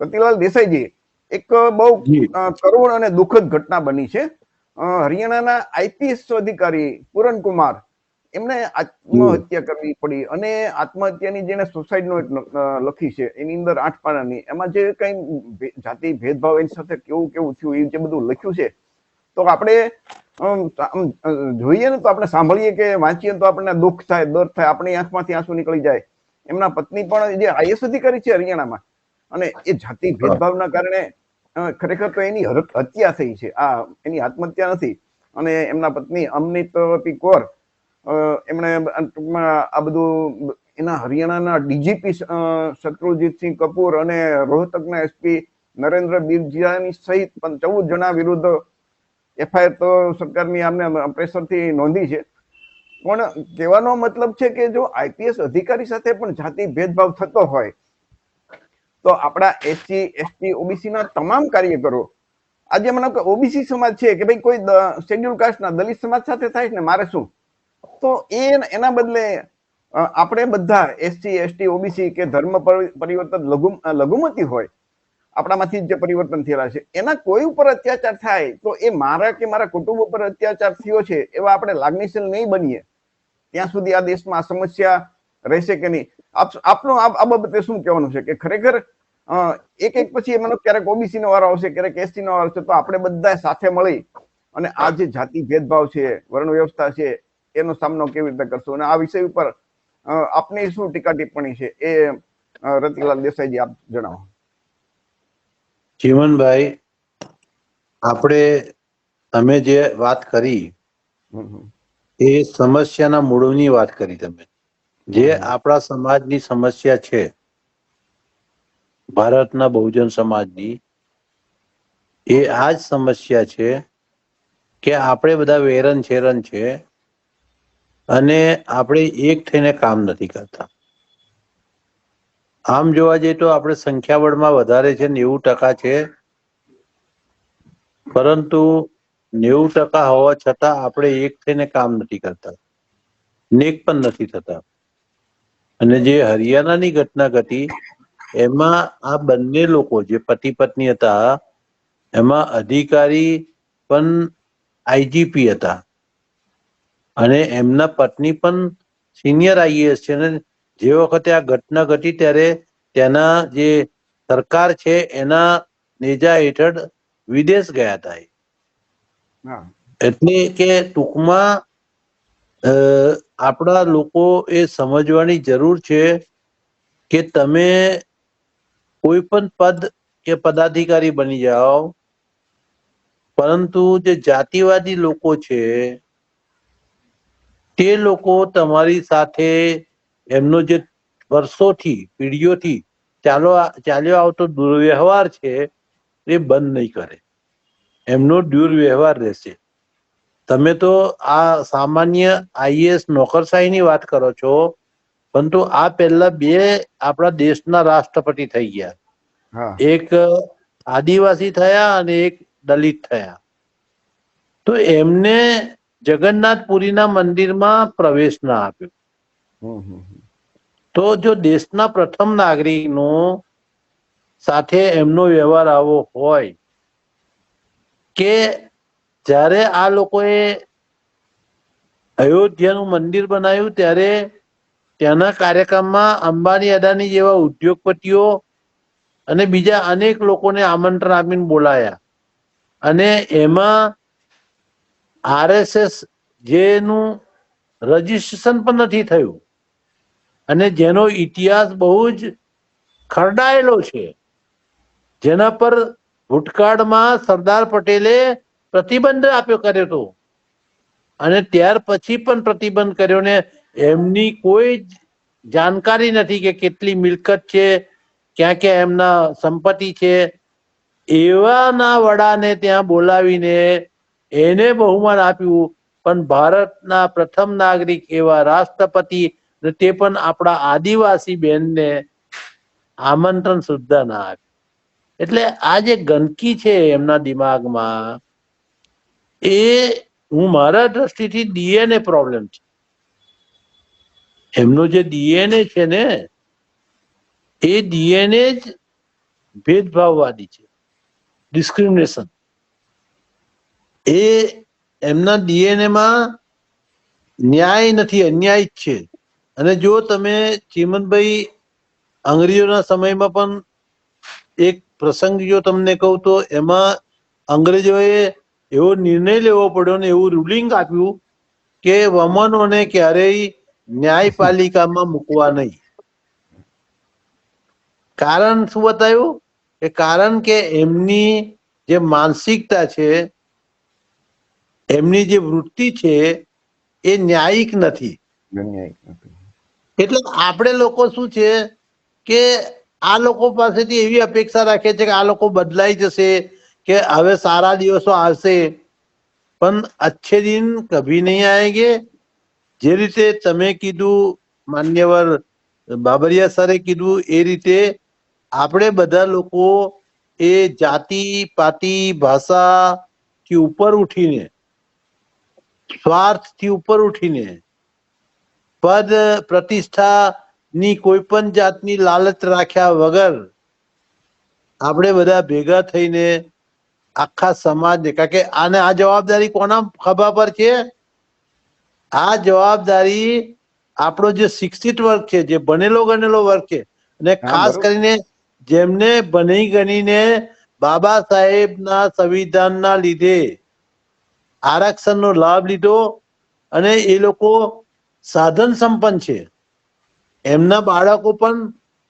રતિલાલ દેસાઈજી એક બહુ. કરુણ અને દુઃખદ ઘટના બની છે. હરિયાણાના આઈપીએસ અધિકારી પૂરન કુમાર એમને આત્મહત્યા કરવી પડી અને આત્મહત્યાની જેને સુસાઇડ નોટ લખી છે એની અંદર આઠ પાનાની. એમાં જે કઈ જાતિ ભેદભાવ એની સાથે કેવું કેવું થયું એ જે બધું લખ્યું છે તો આપણે જોઈએ ને તો આપણે સાંભળીએ કે વાંચીએ તો આપણને દુઃખ થાય દર્દ થાય આપણી આંખમાંથી આંસુ નીકળી જાય. એમના પત્ની પણ જે આઈએસ અધિકારી છે હરિયાણામાં અને એ જાતિ ભેદભાવના કારણે ખરેખર તો એની હત્યા થઈ છે. આ એની આત્મહત્યા નથી. અને એમના પત્ની અમનિતવતી કૌર અ, એમણે આ બધું એના હરિયાણાના ડીજીપી શત્રુજીતસિંહ કપૂર અને રોહતકના એસપી નરેન્દ્ર બિરજિયાની સહિત પણ ચૌદ જણા વિરુદ્ધ એફઆઈઆર તો સરકારની આમને પ્રેશરથી નોંધી છે. પણ કહેવાનો મતલબ છે કે જો આઈપીએસ અધિકારી સાથે પણ જાતિ ભેદભાવ થતો હોય તો આપણા એસસી એસટી ઓબીસી ના તમામ કાર્યકરો, આજે મને કે ઓબીસી સમાજ છે કે ભાઈ કોઈ શેડ્યુલ કાસ્ટના દલિત સમાજ સાથે થાય ને, મારે શું? તો એ એના બદલે આપણે બધા એસસી એસટી ઓબીસી કે ધર્મ પરી- પરિવર્તન લઘુ લઘુમતી હોય, આપણામાંથી જે પરિવર્તન થયેલા છે, એના કોઈ ઉપર અત્યાચાર થાય, તો એ મારા કે મારા કુટુંબ ઉપર અત્યાચાર થયો છે, એવા આપણે લાગણીશીલ નહીં બનીએ. ત્યાં સુધી આ દેશમાં આ સમસ્યા રહેશે કે નહીં? આપ આપનું આ બાબતે શું કહેવાનું છે? કે ખરેખર એક એક પછી એમાં ક્યારેક ઓબીસી નો વારો આવશે ક્યારેક એસટી નો વારો આવશે તો આપણે બધા સાથે મળી અને આ જે જાતિ ભેદભાવ છે વર્ણ વ્યવસ્થા છે એનો સામનો કેવી રીતે કરશું? અને આ વિષય ઉપર આપની શું ટીકા ટિપ્પણી છે? એ રતિલાલ દેસાઈજી આપ જણાવો. જીવનભાઈ આપણે તમે જે વાત કરી. એ સમસ્યાના મૂળની વાત કરી તમે. જે આપણા સમાજની સમસ્યા છે. ભારતના બહુજન સમાજની. એ આ જ સમસ્યા છે કે આપણે બધા વેરન છેરન છે અને આપણે એક થઈને કામ નથી કરતા. આમ જોવા જઈએ તો આપણે સંખ્યાબળમાં વધારે છે નેવું ટકા છે. પરંતુ નેવું ટકા હોવા છતાં આપણે એક થઈને કામ નથી કરતા. નેક પણ નથી થતા. અને જે હરિયાણાની ઘટના ઘટી એમાં આ બંને લોકો જે પતિ પત્ની હતા એમાં અધિકારી પણ આઈજીપી હતા. અને એમના પત્ની પણ સિનિયર આઈએએસ છે. અને જે વખતે આ ઘટના ઘટી ત્યારે તેના જે સરકાર છે એના નેજા હેઠળ વિદેશ ગયા હતા એટલે કે ટૂંકમાં આપણા લોકો એ સમજવાની જરૂર છે કે તમે કોઈ પણ પદ કે પદાધિકારી બની જાઓ, પરંતુ જે જાતિવાદી લોકો છે, તે લોકો તમારી સાથે એમનો જે વર્ષોથી, પેઢીઓથી ચાલો ચાલ્યો આવતો દુર્વ્યવહાર છે, એ બંધ નહીં કરે. એમનો દુર્વ્યવહાર રહેશે. તમે તો આ સામાન્ય આઈએસ નોકરશાહીની વાત કરો છો પરંતુ આ પહેલા બે આપણા દેશના રાષ્ટ્રપતિ થઈ ગયા. એક આદિવાસી થયા અને એક દલિત થયા. તો એમને જગન્નાથપુરીના મંદિરમાં પ્રવેશ ના આપ્યો. તો જો દેશના પ્રથમ નાગરિકનો સાથે એમનો વ્યવહાર આવો હોય કે જ્યારે આ લોકોએ અયોધ્યાનું મંદિર બનાવ્યું, ત્યારે ત્યાંના કાર્યક્રમમાં અંબાની અદાની જેવા ઉદ્યોગપતિઓ અને બીજા અનેક લોકોને આમંત્રણ આપીને બોલાયા. અને એમાં આરએસએસ જેનું રજીસ્ટ્રેશન પણ નથી થયું. અને જેનો ઇતિહાસ બહુ જ ખરડાયેલો છે. જેના પર ભૂતકાળમાં સરદાર પટેલે પ્રતિબંધ આપ્યો કર્યો હતો. અને ત્યાર પછી પણ પ્રતિબંધ કર્યો ને એમની કોઈ જાણકારી નથી કે કેટલી મિલકત છે, ક્યાં ક્યાં એમના સંપત્તિ છે. એવાના વડાને ત્યાં બોલાવીને એને બહુમાન આપ્યું. પણ ભારતના પ્રથમ નાગરિક એવા રાષ્ટ્રપતિ ને તે પણ આપણા આદિવાસી બેનને આમંત્રણ સુદ્ધા ના આપ્યું. એટલે આ જે ગંદકી છે એમના દિમાગમાં એ હું મારા દ્રષ્ટિથી ડીએનએ પ્રોબ્લેમ છે. એમનો જે ડીએનએ છે ને, એ ડીએનએ જ ભેદભાવવાદી છે. ડિસ્ક્રિમિનેશન એ એમના ડીએનએ માં ન્યાય નથી, અન્યાય જ છે. અને જો તમે ચીમનભાઈ અંગ્રેજોના સમયમાં પણ એક પ્રસંગ જો તમને કહું તો એમાં અંગ્રેજોએ એવો નિર્ણય લેવો પડ્યો ને એવું રૂલિંગ આપ્યું કે વમનોને ક્યારેય ન્યાયપાલિકામાં મૂકવા નહીં. કારણ શું બતાવ્યું? કે કારણ કે એમની જે માનસિકતા છે એમની જે વૃત્તિ છે એ ન્યાયિક નથી. નથી. એટલે આપણે લોકો શું છે કે આ લોકો પાસેથી એવી અપેક્ષા રાખે છે કે આ લોકો બદલાઈ જશે કે હવે સારા દિવસો આવશે. પણ અચ્છે દિન કભી નહીં આएंगे જે રીતે તમે કીધું, માન્યવર બાબરિયા સરે કીધું, એ રીતે આપણે બધા લોકો એ જાતિ, પાતિ, ભાષા થી ઉપર ઉઠીને, સ્વાર્થથી ઉપર ઉઠીને, પદ પ્રતિષ્ઠા ની કોઈ પણ જાતની લાલચ રાખ્યા વગર આપણે બધા ભેગા થઈને આખા સમાજને કારણ કે આને આ જવાબદારી કોના ખભા પર છે? આ જવાબદારી આપણો જે શિક્ષિત વર્ગ છે જે ભણેલો ગણેલો વર્ગ છે અને ખાસ કરીને જેમને ભણી ગણીને બાબા સાહેબના સંવિધાનના લીધે આરક્ષણનો લાભ લીધો અને એ લોકો સાધન સંપન્ન છે. એમના બાળકો પણ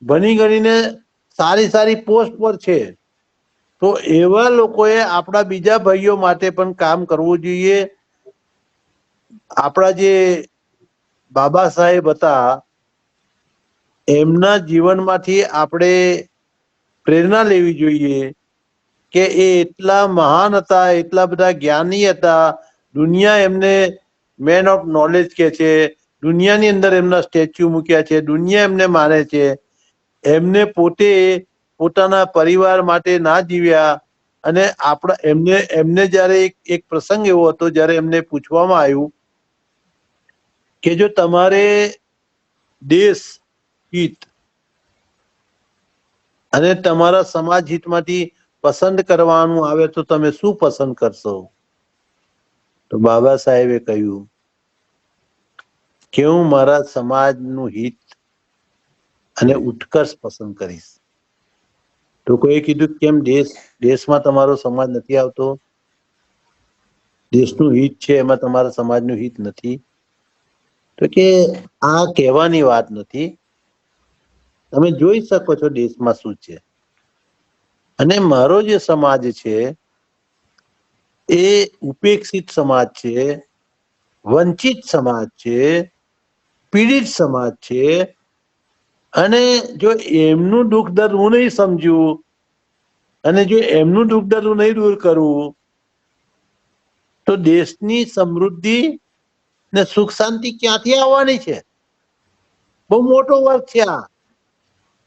ભણી ગણીને સારી સારી પોસ્ટ પર છે. તો એવા લોકોએ આપણા બીજા ભાઈઓ માટે પણ કામ કરવું જોઈએ. આપણા જે બાબા સાહેબ હતા, એમના જીવનમાંથી આપણે પ્રેરણા લેવી જોઈએ કે એ એટલા મહાન હતા, એટલા બધા જ્ઞાની હતા. દુનિયા એમને મેન ઓફ નોલેજ કે છે. દુનિયાની અંદર એમના સ્ટેચ્યુ મૂક્યા છે. દુનિયા એમને માને છે. એમને પોતે પોતાના પરિવાર માટે ના જીવ્યા અને આપણા એમને એમને જ્યારે એક પ્રસંગ એવો હતો જ્યારે એમને પૂછવામાં આવ્યું કે જો તમારે દેશ હિત અને તમારા સમાજ હિતમાંથી પસંદ કરવાનું આવે તો તમે શું પસંદ કરશો? તો બાબા સાહેબે કહ્યું કે હું મારા સમાજનું હિત અને ઉત્કર્ષ પસંદ કરીશ. તો કોઈ કીધું કેમ દેશ, દેશમાં તમારો સમાજ નથી આવતો? દેશનું હિત છે, એમાં તમારા સમાજનું હિત નથી. તો કે આ કહેવાની વાત નથી. તમે જોઈ શકો છો દેશમાં શું છે. અને મારો જે સમાજ છે, એ ઉપેક્ષિત સમાજ છે, વંચિત સમાજ છે, પીડિત સમાજ છે અને જો એમનું દુઃખ દર્દ હું નહીં સમજું, અને જો એમનું દુઃખ દર્દ હું નહીં દૂર કરું, તો દેશની સમૃદ્ધિ ને સુખ શાંતિ ક્યાંથી આવવાની છે? બહુ મોટો વર્ગ છે આ.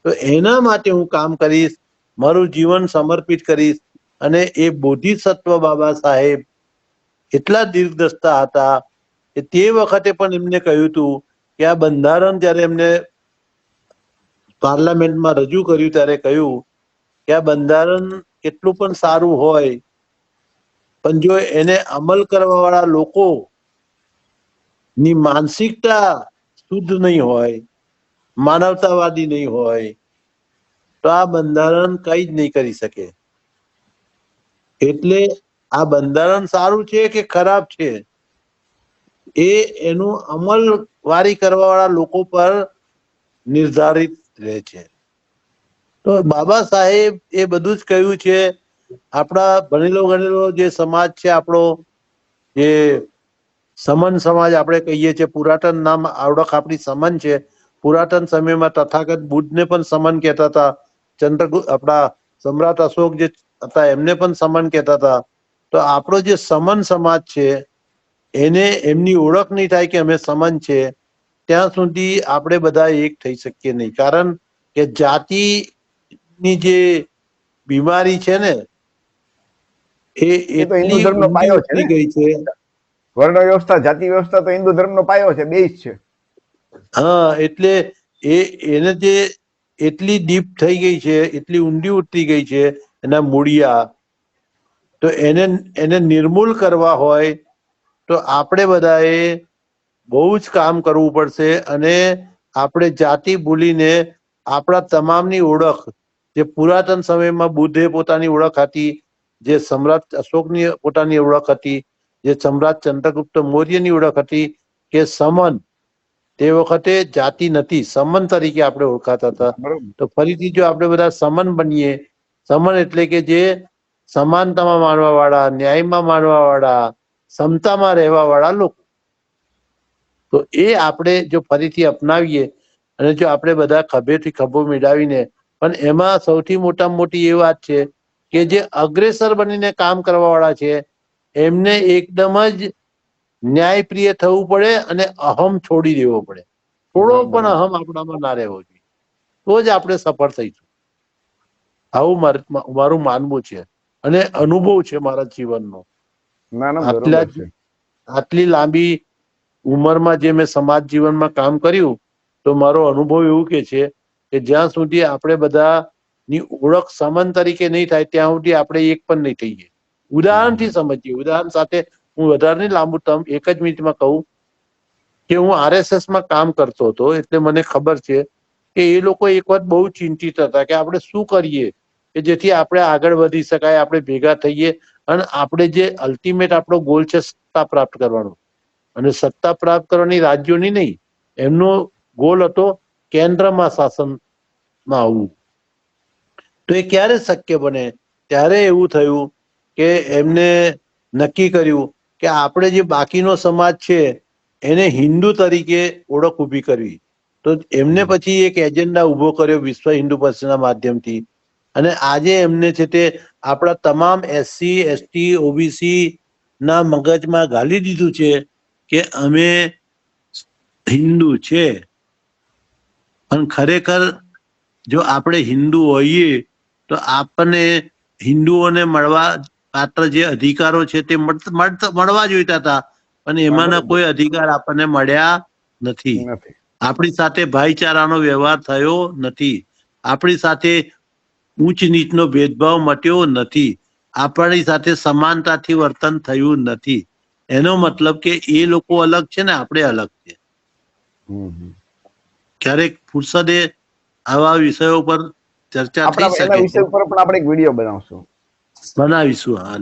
તો એના માટે હું કામ કરીશ, મારું જીવન સમર્પિત કરીશ, અને એ બોધિસત્વ બાબા સાહેબ એટલા દીર્ઘદ્રષ્ટા હતા કે તે વખતે પણ એમને કહ્યું હતું કે આ બંધારણ જ્યારે એમને પાર્લામેન્ટમાં રજૂ કર્યું ત્યારે કહ્યું કે આ બંધારણ કેટલું પણ સારું હોય, પણ જો એને અમલ કરવા વાળા લોકો ની માનસિકતા શુદ્ધ નહીં હોય, માનવતાવાદી નહીં હોય, તો આ બંધારણ કઈ જ નહીં કરી શકે. એટલે આ બંધારણ સારું છે કે ખરાબ છે? એ એનું અમલવારી કરવા વાળા લોકો પર નિર્ધારિત રહે છે. તો બાબા સાહેબ એ બધું જ કહ્યું છે, આપણા ભણેલો ગણેલો જે સમાજ છે, આપણો જે સમન સમાજ આપણે કહીએ છીએ, પુરાતન નામ આવડક આપણી સમન છે. પુરાતન સમયમાં તથાગત બુદ્ધને પણ સમન કહેતા હતા. ચંદ્રગુપ્ત આપણા સમ્રાટ અશોક જે હતા, એમને પણ સમન કહેતા હતા. તો આપણો જે સમન સમાજ છે, એને એમની ઓળખ નહીં થાય કે અમે સમન છે. ત્યાં સુધી આપણે બધા એક થઈ શકીએ નહીં. કારણ કે જાતિની જે બીમારી છે ને એ હિન્દુ ધર્મનો પાયો છે ગઈ છે. વર્ણ વ્યવસ્થા જાતિ વ્યવસ્થા તો હિન્દુ ધર્મનો પાયો છે બે છે. હા એટલે એ એને જે એટલી ડીપ થઈ ગઈ છે એટલી ઊંડી ઉતરી ગઈ છે એના મૂળિયા તો એને એને નિર્મૂલ કરવા હોય તો આપણે બધાએ બહુ જ કામ કરવું પડશે અને આપણે જાતિ ભૂલીને આપણા તમામની ઓળખ જે પુરાતન સમયમાં બુદ્ધે પોતાની ઓળખ હતી જે સમ્રાટ અશોકની પોતાની ઓળખ હતી જે સમ્રાટ ચંદ્રગુપ્ત મૌર્યની ઓળખ હતી કે સમન. તે વખતે જાતિ નથી સમન તરીકે આપણે ઓળખાતા હતા. તો ફરીથી જો આપણે બધા સમન બનીએ સમન એટલે કે જે સમાનતામાં માનવા વાળા ન્યાયમાં માનવા વાળા સમતામાં રહેવા વાળા લોકો. તો એ આપણે જો ફરીથી અપનાવીએ અને જો આપણે બધા ખભેથી ખભો મિલાવીને પણ એમાં સૌથી મોટામાં મોટી એ વાત છે કે જે અગ્રેસર બનીને કામ કરવાવાળા છે એમને એકદમ જ ન્યાયપ્રિય થવું પડે અને અહમ છોડી દેવો પડે. થોડો પણ અહમ આપણામાં ના રહેવો જોઈએ. તો જ આપણે સફળ થઈશું. આવું મારું માનવું છે અને અનુભવ છે મારા જીવનનો. આટલી લાંબી ઉંમરમાં જે મેં સમાજ જીવનમાં કામ કર્યું તો મારો અનુભવ એવું કે છે કે જ્યાં સુધી આપણે બધાની ઓળખ સમાન તરીકે નહીં થાય ત્યાં સુધી આપણે એક પણ નહીં થઈએ. ઉદાહરણથી સમજીએ. ઉદાહરણ સાથે હું વધારે લાંબુ ટર્મ એક જ મિનિટમાં કહું કે હું આરએસએસમાં કામ કરતો હતો એટલે મને ખબર છે કે એ લોકો એક વાત બહુ ચિંતિત હતા કે આપણે શું કરીએ કે જેથી આપણે આગળ વધી શકાય આપણે ભેગા થઈએ અને આપણે જે અલ્ટિમેટ આપણો ગોલ છે સત્તા પ્રાપ્ત કરવાનો. અને સત્તા પ્રાપ્ત કરવાની રાજ્યોની નહીં એમનો ગોલ હતો કેન્દ્રમાં શાસનમાં આવવું. તો એ ક્યારે શક્ય બને? ત્યારે એવું થયું કે એમને નક્કી કર્યું કે આપણે જે બાકીનો સમાજ છે એને હિન્દુ તરીકે ઓળખ ઊભી કરવી. તો એમને પછી એક એજન્ડા ઊભો કર્યો વિશ્વ હિન્દુ પરિષદના માધ્યમથી. અને આજે એમને છે તે આપણા તમામ એસસી એસટી ઓબીસી ના મગજમાં ઘાલી દીધું છે કે અમે હિન્દુ છે. પણ ખરેખર જો આપણે હિન્દુ હોઈએ તો આપણને હિન્દુઓને મળવા પાત્ર જે અધિકારો છે તે મળવા જોઈતા હતા. પણ એમાંના કોઈ અધિકાર આપણને મળ્યા નથી. નથી. આપણી સાથે ભાઈચારાનો વ્યવહાર થયો નથી. આપણી સાથે ઊંચ નીચનો ભેદભાવ મટ્યો નથી. આપણી સાથે સમાનતાથી વર્તન થયું નથી. એનો મતલબ કે એ લોકો અલગ છે ને આપણે અલગ છે. ક્યારેક ફુરસદ ફુરસદે આવા વિષયો પર ચર્ચા થઈ શકે વિષય ઉપર પણ આપણે એક વીડિયો બનાવશું. બનાવીશું હા